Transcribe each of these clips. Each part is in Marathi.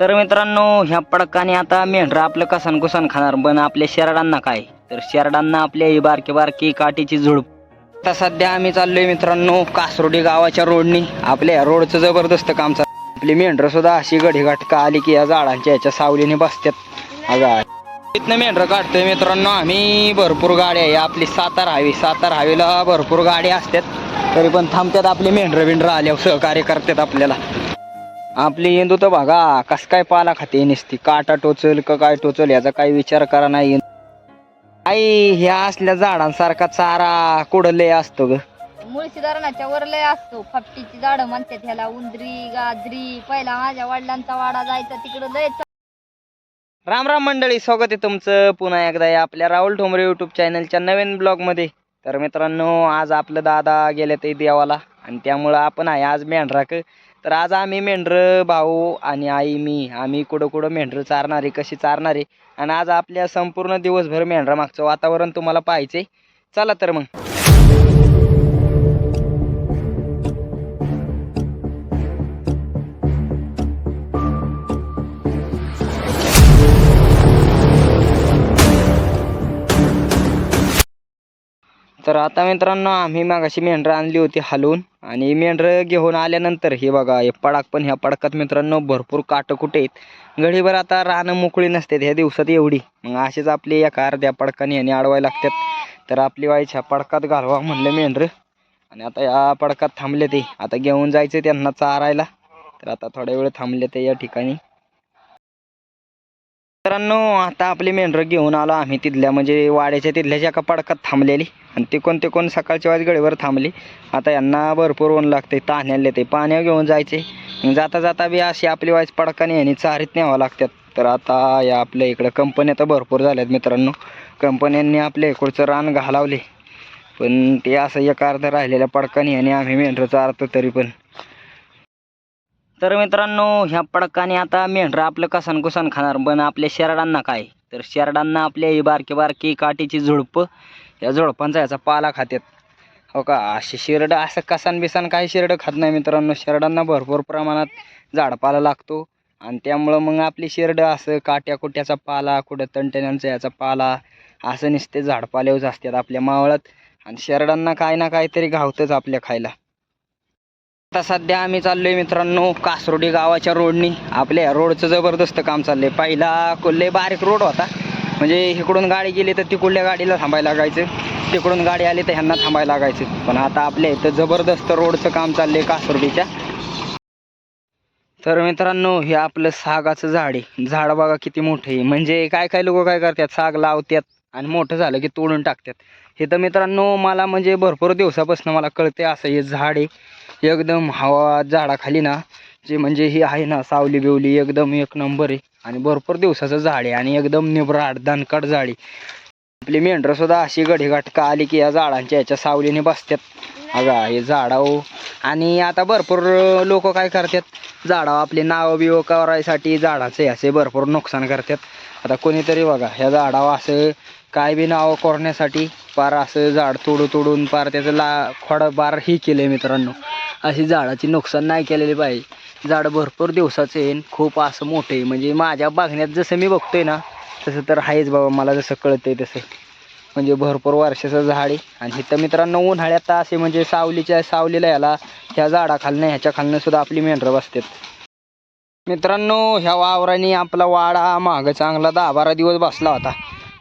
तर मित्रांनो ह्या पडकाने आता मेंढरं आपलं कसान कुसान खाणार पण आपल्या शेरडांना काय? तर शेरडांना आपल्या ही बारकी बारकी काठीची झुडप. आता सध्या आम्ही चाललोय मित्रांनो कासरोडी गावाच्या रोडनी. आपल्या या रोडचं जबरदस्त काम चालू आपली मेंढरं सुद्धा अशी गडीगाठका आली की या झाडांच्या याच्या सावलीने बसतात अगा इथनं मेंढरं काढतोय मित्रांनो आम्ही. भरपूर गाड्या आहे. आपली सातार हवी सातार हवेला भरपूर गाड्या असतात तरी पण थांबतात आपली मेंढरं बिंढरं आल्यावर सहकार्य करतात आपल्याला. आपली इंदू तर बघा कस काय पाला खाते नुसती. काटा टोचल का काय टोचल याचा काही विचार करा नाही. आई ह्या असल्या झाडांसारखा चारा कुठं लय असतो ग? मुळशी धरणाच्या वर लय असतो. फपटीची झाडं म्हणतात ह्याला उंदरी गाजरी. पहिला माझ्या वडिलांचा वाडा जायचा तिकडं लय राम राम मंडळी स्वागत आहे तुमचं. पुन्हा एकदा या आपल्या राहुल ठोंबरे यूट्यूब चॅनलच्या नवीन ब्लॉगमध्ये तर मित्रांनो आज आपलं दादा गेले ते देवाला. आणि त्यामुळं आपण आहे आज मेंढराक. तर आज आम्ही मेंढरं भाऊ आणि आई मी आम्ही कुठं कुठं मेंढरं चारणारे कशी चारणारे आणि आज आपल्या संपूर्ण दिवसभर मेंढरा मागचं वातावरण तुम्हाला पाहायचे चला तर मग. तर आता मित्रांनो आम्ही मागाशी मेंढरं आणली होती हलवून आणि मेंढरं घेऊन आल्यानंतर हे बघा हे पडाक पण ह्या पडकात मित्रांनो भरपूर काटं कुठे आहेत? गडीभर आता रानं मोकळी नसते ह्या दिवसात एवढी. मग असेच आपली एका अर्ध्या पडकाने ह्याने अडवायला लागतात. तर आपली वाईच्या पडकात घालवा म्हणलं मेंढरं. आणि आता या पडकात थांबले ते. आता घेऊन जायचं त्यांना चारायला. तर आता थोड्या वेळ थांबले ते या ठिकाणी. मित्रांनो आता आपली मेंढरं घेऊन आलो आम्ही तिथल्या म्हणजे वाड्याच्या तिथल्याच्या एका पडकात थांबलेली. आणि ते कोण ते कोण सकाळच्या वाज गडीवर थांबली. आता यांना भरपूर ऊन लागते ताण्याले ते पाण्यावर घेऊन जायचे. जाता जाता बी अशी आपली वाईज पडकाने आणि चारीत न्यावं लागतात. तर आता या आपल्या इकडं कंपन्या तर भरपूर झाल्यात मित्रांनो. कंपन्यांनी आपल्या इकडचं रान घालावले. पण ते असं एक अर्ध राहिलेल्या पडकाने आणि आम्ही मेंढरं चारतो तरी पण. तर मित्रांनो ह्या पडकाने आता मेंढरा आपलं कसन कुसन खाणार पण आपल्या शेरडांना काय? तर शेरडांना आपल्या ही बारकी बारकी काठीची झुडपं या झुडपांचा याचा पाला खात्यात. हो का? असे शेरडं असं कसान बिसान काही शेरडं खात नाही मित्रांनो. शेरडांना भरपूर प्रमाणात झाडपाला लागतो. आणि त्यामुळं मग आपली शेरडं असं काट्या कुट्याचा पाला कुठं तणटण्यांचा याचा पाला असं नुसते झाडपाले असतात आपल्या मावळात. आणि शेरडांना काय ना काहीतरी घावतंच आपल्या खायला. आता सध्या आम्ही चाललोय मित्रांनो कासरोडी गावाच्या रोडनी. आपल्या रोडचं जबरदस्त काम चाललंय. पहिला कोल्हे बारीक रोड होता. म्हणजे इकडून गाडी गेली तर तिकडल्या गाडीला थांबायला लागायचं. तिकडून गाडी आली तर ह्यांना थांबायला लागायचं. पण आता आपल्या इथं जबरदस्त रोडचं काम चाललंय कासरोडीच्या. तर मित्रांनो हे आपलं सागाचं झाड आहे. झाड बघा किती मोठं आहे. म्हणजे काय काय लोक काय करतात? साग लावतात आणि मोठं झालं की तोडून टाकतात. हे तर मित्रांनो मला म्हणजे भरपूर दिवसापासून मला कळते असं हे झाड आहे. एकदम हवा झाडाखाली ना जे म्हणजे ही आहे ना सावली बिवली एकदम एक नंबर आहे. आणि भरपूर दिवसाचं झाड आहे आणि एकदम निबराट दणकट झाड आहे. आपली मेंढरंसुद्धा अशी गडीघाटका आली की या झाडांच्या याच्या सावलीने बसतात अगा हे झाडावं हो. आणि आता भरपूर लोक काय करतात झाडावर आपली नावं बिवं करायसाठी झाडाचे असे भरपूर नुकसान करतात आता कोणीतरी बघा ह्या झाडावर हो असं काय बी नावं करण्यासाठी पार असं झाड तोडू तोडून पार त्याचं ला खोडं बार ही केलं मित्रांनो. अशी झाडाची नुकसान नाही केलेली पाहिजे. झाडं भरपूर दिवसाचं आहे आणि खूप असं मोठं आहे म्हणजे माझ्या बागण्यात जसं मी बघतोय ना तसं तर आहेच बाबा मला जसं कळतं आहे तसं. म्हणजे भरपूर वर्षाचं झाड आहे. आणि इथं मित्रांनो उन्हाळ्यात तर असे म्हणजे सावलीच्या सावलीला याला ह्या झाडाखालनं ह्याच्याखालनं सुद्धा आपली मेंढरं बसतात. मित्रांनो ह्या वावराने आपला वाडा मागं चांगला दहा बारा दिवस बसला होता.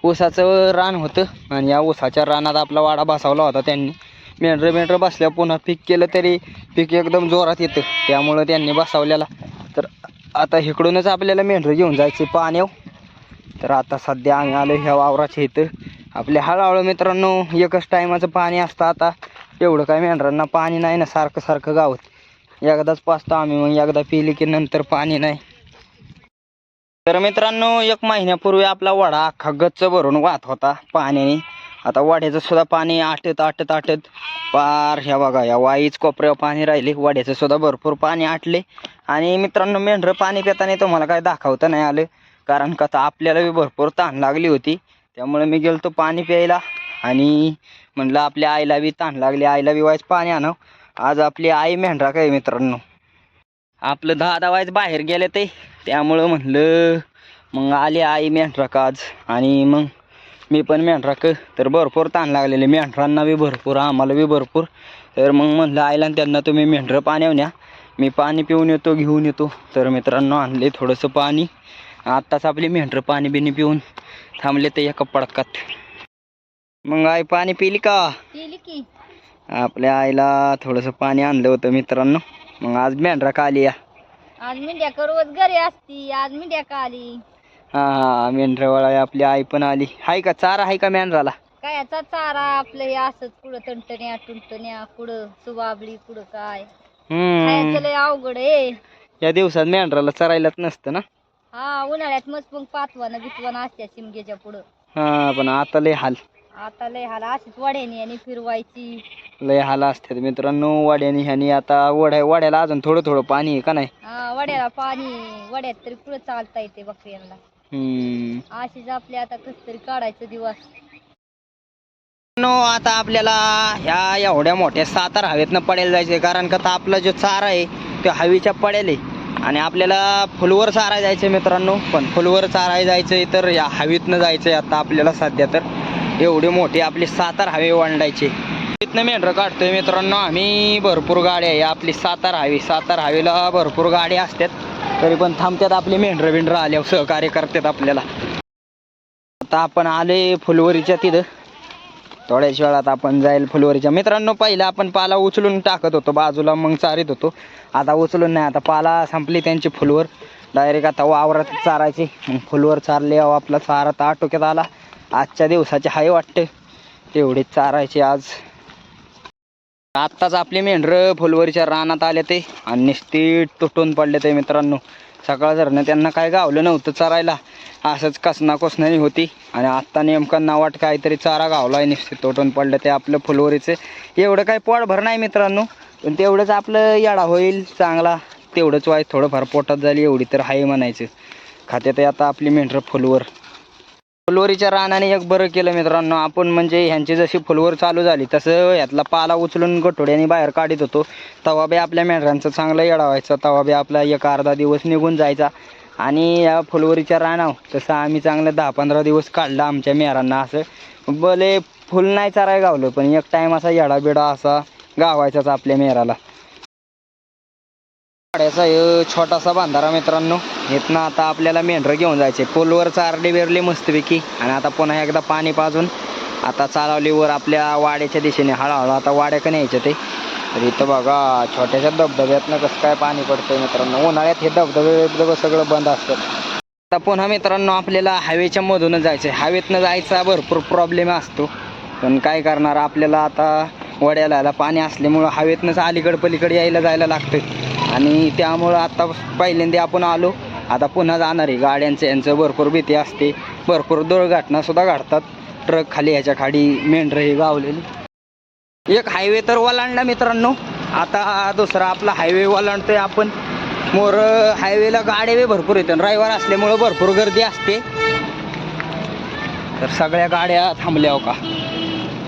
ऊसाचं रान होतं आणि या ऊसाच्या रानात आपला वाडा बसवला होता त्यांनी. मेंढरं मेंढरं बसल्या पुन्हा पीक केलं तरी पीक एकदम जोरात येतं. त्यामुळं त्यांनी बसवलेला. तर आता इकडूनच आपल्याला मेंढरं घेऊन जायचे पाण्यावर हो. तर आता सध्या आम्ही आलो ह्या वावराच्या इथं. आपल्या हळूहळू मित्रांनो एकच टायमाचं पाणी असतं आता. एवढं काय मेंढरांना पाणी नाही ना सारखं सारखं गावत. एकदाच पाचतो आम्ही मग एकदा पिली की नंतर पाणी नाही. तर मित्रांनो एक महिन्यापूर्वी आपला वडा अख्खा गच्च भरून वाहत होता पाण्याने. आता वाड्याचं सुद्धा पाणी आटत आटत आटत. पार ह्या बघा या वाईच कोपऱ्यावर पाणी राहिले. वाड्याचं सुद्धा भरपूर पाणी आटले. आणि मित्रांनो मेंढरं पाणी पिताना तुम्हाला काय दाखवता नाही आलं. कारण का आता आपल्याला बी भरपूर ताण लागली होती. त्यामुळे मी गेलो पाणी प्यायला. आणि म्हणलं आपल्या आईला बी ताण लागली. आईला बी वाईच पाणी आण. आज आपली आई मेंढरा काय मित्रांनो? आपलं दहा दवायचं बाहेर गेले ते. त्यामुळं म्हणलं मग आली आई मेंढरा का आज? आणि मग मी पण मेंढराक तर भरपूर ताण लागलेले. मेंढरांना बी भरपूर आम्हाला बी भरपूर. तर मग म्हणलं आईला आणि त्यांना तुम्ही मेंढरं पाण्यावर न्या मी पाणी पिऊन येतो घेऊन येतो. तर मित्रांनो आणले थोडंसं पाणी. आत्ताच आपली मेंढरं पाणी बिणी पिऊन थांबले ते एका पडकात. मग आई पाणी पिली का? की. आपल्या आईला थोडंसं पाणी आणलं होतं मित्रांनो. मग आज मेंढरा का आली या. आज मिंड्या करवत घरी असती. आज मिंड्या का आली? हां हां मेंढरावाळा आपली आई पण आली. हाय का चारा आहे का मेंढराला? काय याचा चारा आपलं हे असंच कुठं टणटण्या टुंटण्या कुठं सुबाबली कुठं काय? हम्म. खायचं लय अवघड आहे. या दिवसात मेंढराला चरायलाच नसतं ना? हा उन्हाळ्यात मस्त मग पाचवानं बितवानं असत्या शिमग्याच्या पुढं. हा पण आता लय हाल. आता लय हाला अशीच वड्याने आणि फिरवायची. लय हाल असतात मित्रांनो वाड्याने ह्यानी आता वड्या वाड्याला अजून थोडं थोडं पाणी आहे का नाही? हा वड्याला पाणी वड्यात तरी पुढं चालता येते बकऱ्यांना. हम्म. अशीच आपले आता कस तरी काढायचं दिवस. नो आता आपल्याला ह्या एवढ्या मोठ्या सातार हवेतनं पडायला जायचं कारण का आता आपला जो चारा आहे तो हवेच्या पडेल आहे. आणि आपल्याला फुलवर चारा जायचं मित्रांनो. पण फुलवर चाराय जायचं आहे तर या हवेतनं जायचं आहे आता आपल्याला सध्या तर. एवढे मोठे आपले सातार हवे वांडायचे. तिथनं मेंढरं काढतोय मित्रांनो. आम्ही भरपूर गाड्या आहे. आपली सातार हवे सातार हवेला भरपूर गाड्या असतात. तरी पण थांबतात आपली मेंढरं बिंढरं आल्यावर सहकार्य करतात आपल्याला. आता आपण आले फुलवरीच्या तिथं. थोड्याच वेळात आपण जाईल फुलवरीच्या. मित्रांनो पहिला आपण पाला उचलून टाकत होतो. बाजूला मग चारित होतो. आता उचलून नाही. आता पाला संपली त्यांची फुलवर. डायरेक्ट आता वावरात चारायची. मग फुलवर चारले अहो आपला चारा. तर आटोक्यात आला. आजच्या दिवसाचे हाय वाटते. तेवढेच चारायचे आज. आत्ताच आपले मेंढरं फुलवरीच्या रानात आले ते आणि नुसती तुटून पडले ते मित्रांनो. सकाळ धरणं त्यांना काय गावलं नव्हतं चरायला. असंच कसना कोसनाही होती आणि आत्ता नेमका नावाट काहीतरी चारा गावला आहे नुसते तुटून पडलं ते आपलं फुलवरीचं. एवढं काय पोटभर नाही मित्रांनो पण तेवढंच आपलं याडा होईल चांगला. तेवढंच वाईट थोडंफार पोटात झाली एवढी तर हाय म्हणायचं. खात्यात आता आपली मेंढरं फुलवर. फुलवरीच्या रानाने एक बरं केलं मित्रांनो. आपण म्हणजे ह्यांची जशी फुलवर चालू झाली तसं ह्यातला पाला उचलून गठोड्याने बाहेर काढत होतो. तवा बी आपल्या मेंढरांचं चांगलं येडा व्हायचं. तवा बी आपला एक अर्धा दिवस निघून जायचा. आणि या फुलवरीच्या रानावर तसं आम्ही चांगलं दहा पंधरा दिवस काढला आमच्या मेहरांना असं. भले फुल नाही चाराय गावलं पण एक टाईम असा येडा बिडा असा गावायचाच आपल्या मेहराला वाड्याचा छोटासा बांधारा मित्रांनो. इथनं आता आपल्याला मेंढरं घेऊन जायचे पोलवर चारले बेरले मस्तपैकी. आणि आता पुन्हा एकदा पाणी पाजून आता चालवली वर आपल्या वाड्याच्या दिशेने. हळूहळू आता वाड्याकडे न्यायचे ते. तर इथं बघा छोट्याशा धबधब्यातनं कसं काय पाणी पडतंय मित्रांनो. उन्हाळ्यात हे धबधबे बिबधबे सगळं बंद असतं आता पुन्हा मित्रांनो आपल्याला हवेच्या मधूनच जायचं आहे हवेतनं जायचा भरपूर प्रॉब्लेम असतो. पण काय करणार आपल्याला आता वड्याला पाणी असल्यामुळं हवेतनंच अलीकडं पलीकडे यायला जायला लागतं आणि त्यामुळं आता पहिल्यांदा आपण आलो. आता पुन्हा जाणार आहे. गाड्यांचं यांचं भरपूर भीती असते. भरपूर दुर्घटनासुद्धा घडतात. ट्रक खाली ह्याच्या खाडी मेंढरं हे गावलेली. एक हायवे तर ओलांडला मित्रांनो. आता दुसरा आपला हायवे ओलांडतोय आपण. मोर हायवेला गाड्या भरपूर येतात. रविवार असल्यामुळं भरपूर गर्दी असते. तर सगळ्या गाड्या थांबल्या हो का?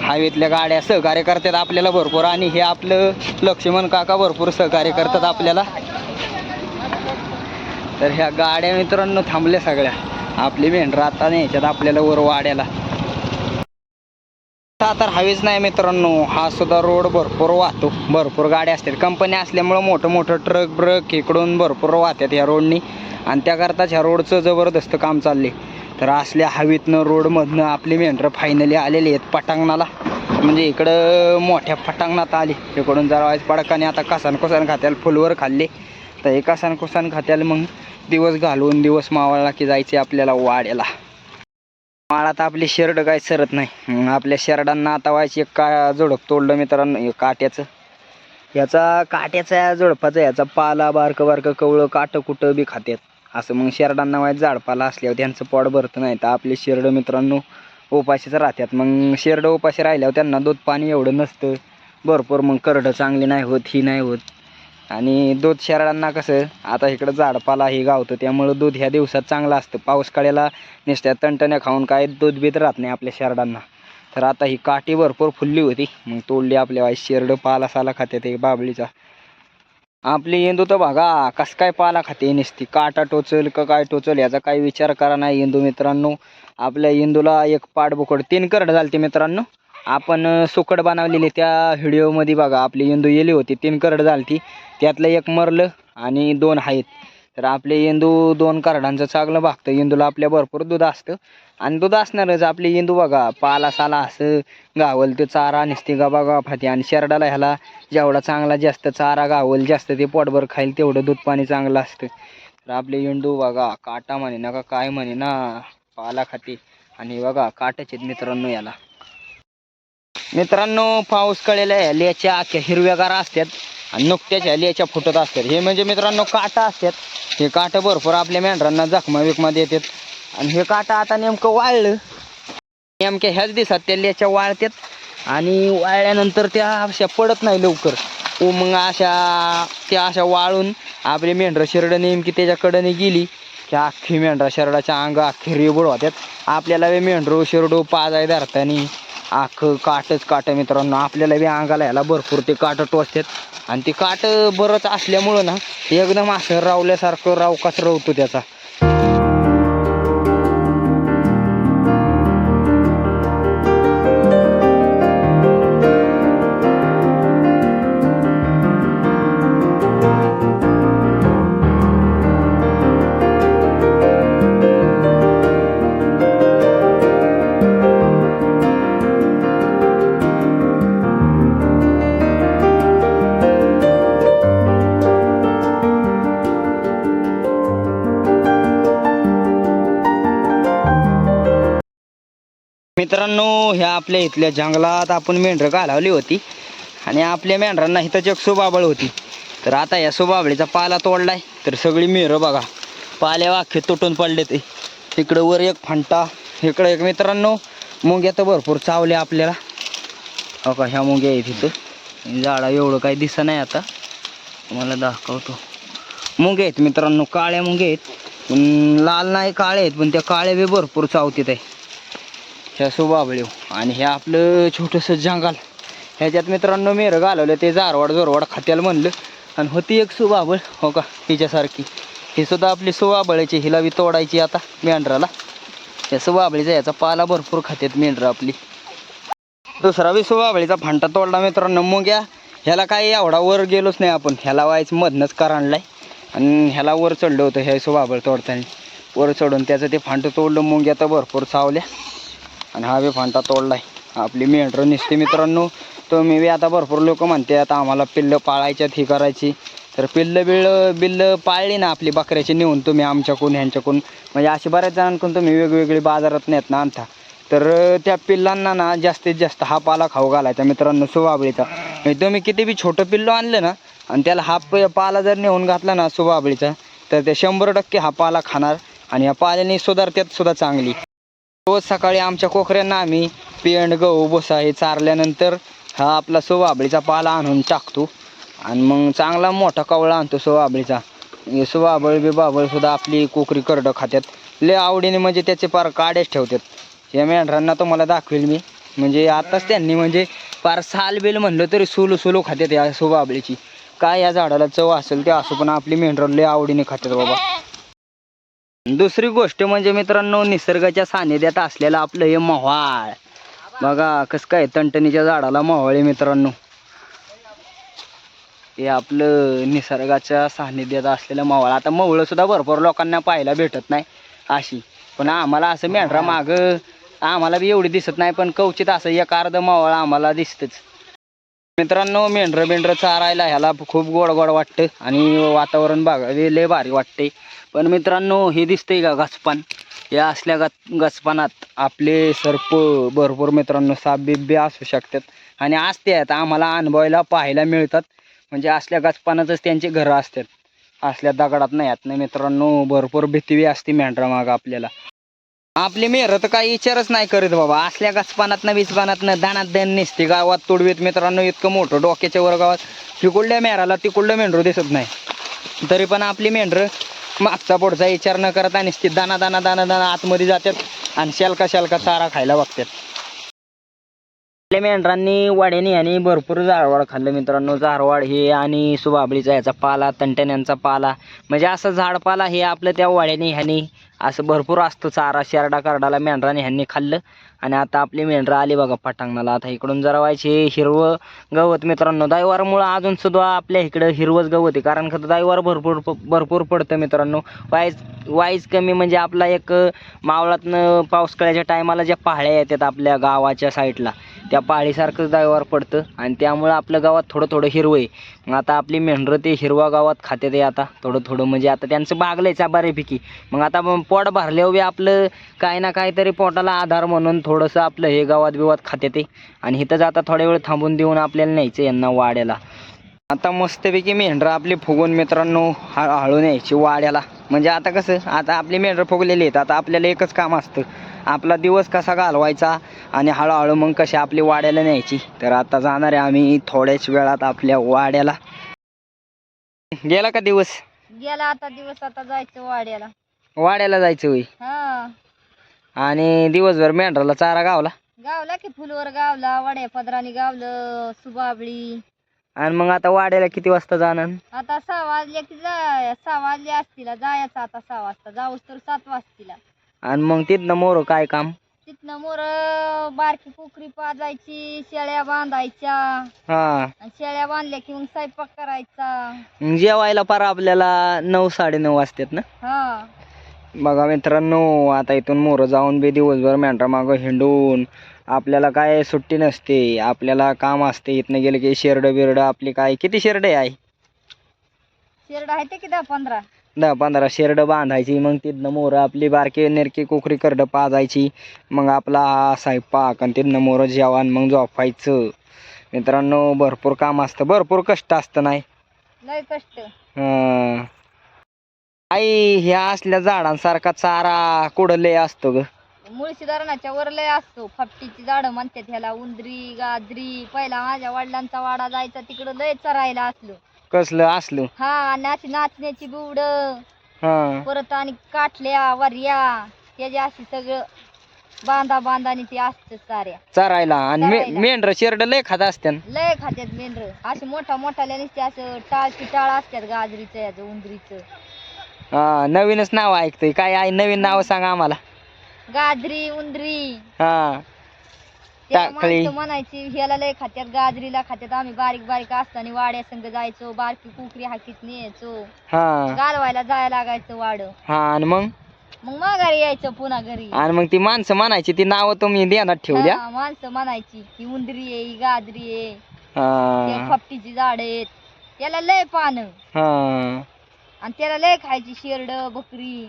हवेतल्या गाड्या सहकार्य करतात आपल्याला भरपूर आणि हे आपलं लक्ष्मण काका भरपूर सहकार्य करतात आपल्याला. तर ह्या गाड्या मित्रांनो थांबल्या सगळ्या. आपली मेंढर आता न्यायच्यात आपल्याला वर वाड्याला. तर हवेच नाही मित्रांनो. हा सुद्धा रोड भरपूर वाहतो भरपूर गाड्या असतात. कंपन्या असल्यामुळं मोठं मोठं ट्रक ब्रक इकडून भरपूर वाहतात ह्या रोडनी. आणि त्याकरताच ह्या रोडचं जबरदस्त काम चालले तर असल्या हवेतनं रोडमधनं आपले मेंढरं फायनली आलेले आहेत पटांगणाला. म्हणजे इकडं मोठ्या पटांगणात आली. इकडून जरा वाईस पडकाने आता कसान कुसान खात्याला फुलवर खाल्ले. तर हे कसान कुसान खात्याला मग दिवस घालवून दिवस मावळला की जायचे आपल्याला वाड्याला. माळात आपली शेरड काय सरत नाही. आपल्या शेरडांना आता व्हायची एक का झोडप तोडलं मित्रांनो काट्याचं. याचा काट्याचा झोडपाचा याचा पाला बारकं बारकं कवळं काटं कुटं बी खात्यात. असं मग शेरडांना वाईट झाडपाला असल्यावर त्यांचं पोट भरतं नाही. तर आपले शेरडं मित्रांनो उपाशीच राहतात. मग शेरडं उपाशी राहिल्यावर त्यांना दूध पाणी एवढं नसतं. भरपूर मग करडं चांगली नाही होत ही नाही होत. आणि दूध शेरडांना कसं आता इकडं झाडपाला हे गावतं त्यामुळं दूध ह्या दिवसात चांगलं असतं. पाऊस काळ्याला नुसत्या तणटण्या खाऊन काय दूध बीत राहत नाही आपल्या शेरडांना. तर आता ही काठी भरपूर फुलली होती. मग तोडली आपल्या शेरडं पाला साला खात्यात एक बाबळीचा. आपली इंदू तर बघा कस काय पाला खाते नसती. काटा टोचल का काय टोचल याचा काही विचार करा नाही इंदू मित्रांनो. आपल्या इंदूला एक पाठबोकड तीन करड झालते मित्रांनो. आपण सुकड बनवलेली त्या व्हिडिओमध्ये बघा आपली इंदू येली होती तीन करड झालती. त्यातलं एक मरलं आणि दोन आहेत. तर आपले इंदू दोन करडांचं चांगलं भागतं. इंदूला आपल्या भरपूर दूध असतं. आणि दूध असणारच आपले इंदू बघा पाला साला असं गावल ते चारा निसते का बघा फाती. आणि शेरडाला ह्याला जेवढा चांगला जास्त चारा गावल जास्त ते पोटभर खाईल तेवढं दूध पाणी चांगलं असतं. तर आपले इंडू बघा काटा म्हणे ना का काय म्हणे ना पाला खाते. आणि बघा काटाचे मित्रांनो याला. मित्रांनो पाऊस कळलेला आहे. लियाच्या अख्ख्या हिरव्यागार असतात आणि नुकत्याच्या ह्या फुटत असतात. हे म्हणजे मित्रांनो काटा असतात. हे काटं भरपूर आपल्या मेंढरांना जखमा विकमा देतात. आणि हे काटा आता नेमकं वाळलं. नेमक्या ह्याच दिवसात त्या लेच्या वाळतात आणि वाळल्यानंतर त्या अशा पडत नाही लवकर. व मग अशा त्या अशा वाळून आपली मेंढरं शिरडं नेमकी त्याच्याकडं गेली की अख्खी मेंढरा शरडाच्या अंग अख्खी रेबड होत्यात. आपल्याला बी मेंढरो शिरडो पाजाय धरतानी अख्खं काटच काट मित्रांनो. आपल्याला बी अंगाला ह्याला भरपूर ते काट टोचतात. आणि ते काट बरंच असल्यामुळं ना एकदम असं रावल्यासारखं रावकाच रवतो त्याचा. ह्या आपल्या इथल्या जंगलात आपण मेंढरं घालावली होती. आणि आपल्या मेंढरांना इथं एक सुबाबळ होती. तर आता या सुबाबळीचा पाला तोडलाय. तर सगळी मेरं बघा. पाल्या वाखे तुटून पडले ते इकडं वर एक फांटा इकडं एक मित्रांनो मुंग्या तर भरपूर चावल्या आपल्याला. हो का ह्या मुंग्या आहेत इथं. झाडा एवढं काही दिसत नाही आता. तुम्हाला दाखवतो. मुंग्या आहेत मित्रांनो काळ्या मुंग्या आहेत. पण लाल नाही काळे आहेत पण त्या काळ्या बी भरपूर चावतीत आहे. ह्या सुबाबळीव आणि हे आपलं छोटंसं जंगल. ह्याच्यात मित्रांनो मेरं घालवलं ते जारवाड जोरवाड खात्याला म्हणलं. आणि होती एक सुबाबळ हो का? हिच्यासारखी. ही सुद्धा आपली सुबाबळीची हिला बी तोडायची आता मेंढराला. या सुबाबळीचा याचा पाला भरपूर खात्यात मेंढरं आपली. दुसरा बी सुबाबळीचा फांटा तोडला मित्रांनो. मग या ह्याला काही एवढा वर गेलोच नाही आपण. ह्याला व्हायचं मधनच कर आणलाय आणि ह्याला वर चढलं होतं ह्या सुबाबळ तोडताना. वर चढून त्याचं ते फांटं तोडलं मुंग्या तर भरपूर चावल्या आणि हा बी फांटा तोडलाय. आपली मेंढरं निसते मित्रांनो. तुम्ही मी बी आता भरपूर लोक म्हणते आता आम्हाला पिल्लं पाळायच्यात ही करायची. तर पिल्लं बिल्लं बिल्लं पाळली ना आपली बकऱ्याची नेऊन तुम्ही आमच्याकडून ह्यांच्याकडून. म्हणजे असे बऱ्याच जणांकडून तुम्ही वेगवेगळी बाजारात नेत ना आणता. तर त्या पिल्लांना ना जास्तीत जास्त हा पाला खाऊ घालायचा मित्रांनो सुबाबळीचा म्हणजे तुम्ही किती बी छोटं पिल्लं आणलं ना आणि त्याला हा प- पाला जर नेऊन घातला ना सुबाबळीचा तर ते शंभर टक्के हा पाला खाणार. आणि या पाल्याने सुधारत्यात सुद्धा चांगली. रोज सकाळी आमच्या कोकऱ्यांना आम्ही पेंड गहू भुसा हे चारल्यानंतर हा आपला सोबाबळीचा पाला आणून टाकतो. आणि मग चांगला मोठा कवळा आणतो सोबाबळीचा हे सोबाबळ बिबाबळ सुद्धा आपली कोकरी करडं खात्यात. लय आवडीने म्हणजे त्याचे पार काड्याच ठेवतात. या मेंढरांना तुम्हाला दाखवेल मी. म्हणजे आताच त्यांनी म्हणजे पार साल बेल म्हणलं तरी सुलू सुलू खात्यात या सोबाबळीची काय या झाडाला चव असेल ते असं पण आपली मेंढरं लय आवडीने खात्यात बाबा. दुसरी गोष्ट म्हणजे मित्रांनो निसर्गाच्या सानिध्यात असलेलं आपलं हे मोहाळ. बघा कसं काय तणटणीच्या झाडाला मोहाळ आहे मित्रांनो. हे आपलं निसर्गाच्या सानिध्यात असलेलं मोहाळ. आता मोहळं सुद्धा भरपूर लोकांना पाहायला भेटत नाही अशी. पण आम्हाला असं मेंढरा मागं आम्हाला बी एवढी दिसत नाही पण कवचित असं एक अर्ध मोहळ आम्हाला दिसतंच. मित्रांनो मेंढरं बेंढरं चारायला ह्याला खूप गोड गोड वाटतं आणि वातावरण बघा लय भारी वाटते. पण मित्रांनो हे दिसतंय का गचपान या असल्या गच गचपानात आपले सर्प भरपूर मित्रांनो साप बिब्बे असू शकतात. आणि असते आहेत आम्हाला अनुभवायला पाहायला मिळतात. म्हणजे असल्या गचपानातच त्यांचे घरं असतात. असल्या दगडात नाही यात नाही मित्रांनो भरपूर भीती बी असते मेंढरामाग आपल्याला. आपली मेहर तर काही विचारच नाही करीत बाबा. असल्या गचपानातनं बिचपानातनं दानात दण निसते. गावात तुडवीत मित्रांनो इतकं मोठं डोक्याच्या वर गावात. तिकुडल्या मेहराला तिकुडलं मेंढरू दिसत नाही. तरी पण आपली मेंढरं मागचा पुढचा विचार न करता निसते. दाना दाना दाना दाना आतमध्ये जातात आणि शेलका शेलका चारा खायला बघतात. आपल्या मेंढरांनी वाड्याने आणि भरपूर जारवाड खाल्लं मित्रांनो. जारवाड हे आणि सुबाबळीचा याचा पाला तंटण्यांचा पाला. म्हणजे असं झाडपाला हे आपलं त्या वाड्याने ह्यानी असं भरपूर असतं चारा शेरडा करडाला मेंढराने ह्यांनी खाल्लं. आणि आता आपली मेंढरं आली बघा पटांगणाला. आता इकडून जरा व्हायचे हिरवं गवत मित्रांनो. दायवारमुळं अजून सुद्धा आपल्या इकडं हिरवंच गवत आहे. कारण का दायवार भरपूर भरपूर पडतं मित्रांनो. वाईज वाईज कमी म्हणजे आपला एक मावळातनं पावसाळ्याच्या टायमाला ज्या पहाळ्या येतात आपल्या गावाच्या साईडला त्या पहाडीसारखंच दायवार पडतं. आणि त्यामुळं आपलं गावात थोडं थोडं हिरवं आहे. मग आता आपली मेंढरं ते हिरवा गावात खाते ते आता. थोडं थोडं म्हणजे आता त्यांचं भागलं बागलंयच बऱ्यापैकी. मग आता पोट भरल्यावर आपलं काय ना काहीतरी पोटाला आधार म्हणून थोडं थोडंसं आपलं हे गावात बिवात खाते ते आणि इथं आता थोड्या वेळ थांबून देऊन आपल्याला न्यायचं यांना वाड्याला. आता मस्तपैकी मेंढरं आपली फुगून मित्रांनो हळू न्यायची वाड्याला. म्हणजे आता कसं आता आपली मेंढरं फुगलेली आहेत. आता आपल्याला एकच काम असतं. आपला दिवस कसा घालवायचा आणि हळूहळू मग कशी आपली वाड्याला न्यायची. तर आता जाणार आहे आम्ही थोड्याच वेळात आपल्या वाड्याला. गेला का दिवस? गेला आता दिवस आता जायचं वाड्याला. वाड्याला जायचं होई हा. आणि दिवसभर मेंढराला चारा गावला. गावला की फुलवर गावला वाड्या पदराने गावलं सुबाबळी. आणि मग आता वाड्याला किती वाजता जाणार? आता सहा वाजले की जाय सहा वाजले असतील जायचं आता सहा वाजता. जाऊस तर सात वाजतील. आणि मग तिथनं मोर काय काम? तिथनं मोर बारकी कुकरी पाजायची शेळ्या बांधायच्या. हा. आणि शेळ्या बांधल्या की मग स्वयंपाक करायचा. मग जेवायला पार आपल्याला नऊ साडेनऊ वाजतात ना? हा. बघा मित्रांनो आता इथून मोरं जाऊन बी दिवसभर मेंढरा मागं हिंडून आपल्याला काय सुट्टी नसते आपल्याला काम असते इथनं गेलं की शेरडं बिरडं आपली काय किती शेरडे आहे शेरडा आहे ते की दहा पंधरा? दहा पंधरा शेरडं बांधायची मग तिथनं मोरं आपली बारकी नेरकी कोकरी करडं पाजायची मग आपला हा स्वयंपाक आणि तिथनं मोरं जेवण मग झोपायचं. मित्रांनो भरपूर काम असतं भरपूर कष्ट असतं नाही? कष्ट. हं. आई ह्या असल्या झाडांसारखा चारा कुठं लय असतो ग? मुळशी धरणाच्या वर लय असतो. फपटीची झाडं म्हणतात ह्याला उंदरी गाजरी. पहिला माझ्या वडिलांचा वाडा जायचा तिकडं लय चरायला असलो. कसलं असलं? हा आणि अशी नाचण्याची बुवड हा. परत आणि काठल्या वऱ्या. त्याची अशी सगळं बांधा बांधाने ते असतं साऱ्या. चरायला. आणि चरायला. मेंढर शेरड लय खात असत्यान. लय खात्यात मेंढर. असे मोठा मोठाल्या नुसते असं टाळची टाळ असतात गाजरीचं याचं उंदरीचं. हा नवीनच नाव ऐकतोय. काय आहे? नवीन नाव सांगा आम्हाला. गाजरी उंदरी. हा. त्याला टाकळी. माणसं म्हणायची ह्याला लय खात्यात. गाजरीला खात्यात. आम्ही बारीक बारीक असताना वाड्या संग जायचो बारकी कुकरी हाकीत न्यायचो. हा. घालवायला जायला लागायचं वाड. हा आणि मग? मग माघारी यायचं पुन्हा घरी. आणि मग ती माणसं म्हणायची ती नाव तुम्ही ध्यानात ठेवल्या? हा, माणसं म्हणायची ही उंदरी आहे ही गाजरी आहे. हा. फपटीची झाड आहेत. त्याला लय पानं. हा. आणि त्याला लय खायची शेरड बकरी.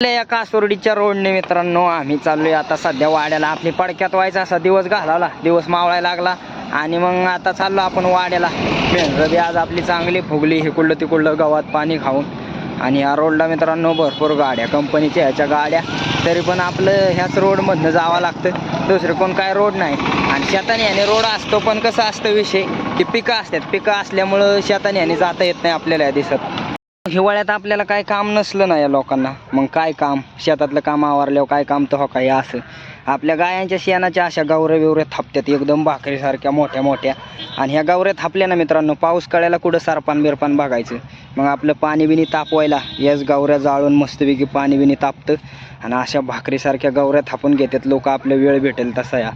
आपल्या या कासोरडीच्या रोडने मित्रांनो आम्ही चाललोय आता सध्या वाड्याला. आपली पडक्यात व्हायचा असा दिवस घालवला. दिवस मावळायला लागला. आणि मग आता चाललो आपण वाड्याला. मेंढरं आज आपली चांगली फुगली. हिकुडलं तिकुडलं गवत पाणी खाऊन. आणि या रोडला मित्रांनो भरपूर गाड्या कंपनीच्या ह्याच्या गाड्या. तरी पण आपलं ह्याच रोडमधनं जावं लागतं. दुसरं कोण काय रोड नाही. आणि शेताने ह्याने रोड असतो पण कसं असतं विषय? की पिकं असतात. पिकं असल्यामुळं शेताने ह्याने जाता येत नाही आपल्याला या दिसत. हिवाळ्यात आपल्याला काय काम नसलं ना या लोकांना. मग काय काम? शेतातलं काम आवरल्यावर काय काम तर हो काय असं? आपल्या गायांच्या शेणाच्या अशा गावऱ्या बिवऱ्या थापत्यात एकदम भाकरीसारख्या मोठ्या मोठ्या. आणि ह्या गावऱ्या थापल्या ना मित्रांनो पाऊस कळायला कुठं सारपान बिरपान बघायचं. मग आपलं पाणी बिनी तापवायला याच गावऱ्या जाळून मस्तपैकी पाणी बिनी तापतं. आणि अशा भाकरीसारख्या गावऱ्या थापून घेतात लोक आपल्या वेळ भेटेल तसा या.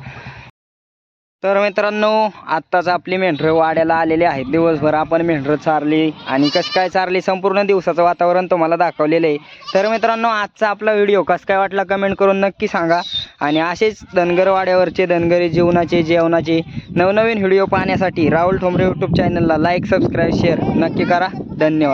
तर मित्रांनो आत्ताच आपली मेंढरं वाड्याला आलेली आहेत. दिवसभर आपण मेंढरं चारली आणि कसं काय चारली संपूर्ण दिवसाचं वातावरण तुम्हाला दाखवलेलं आहे. तर मित्रांनो आजचा आपला व्हिडिओ कसं काय वाटला कमेंट करून नक्की सांगा. आणि असेच धनगर वाड्यावरचे धनगरी जीवनाचे जेवणाचे नवनवीन व्हिडिओ पाहण्यासाठी राहुल ठोंबरे यूट्यूब चॅनलला लाईक सबस्क्राईब शेअर नक्की करा. धन्यवाद.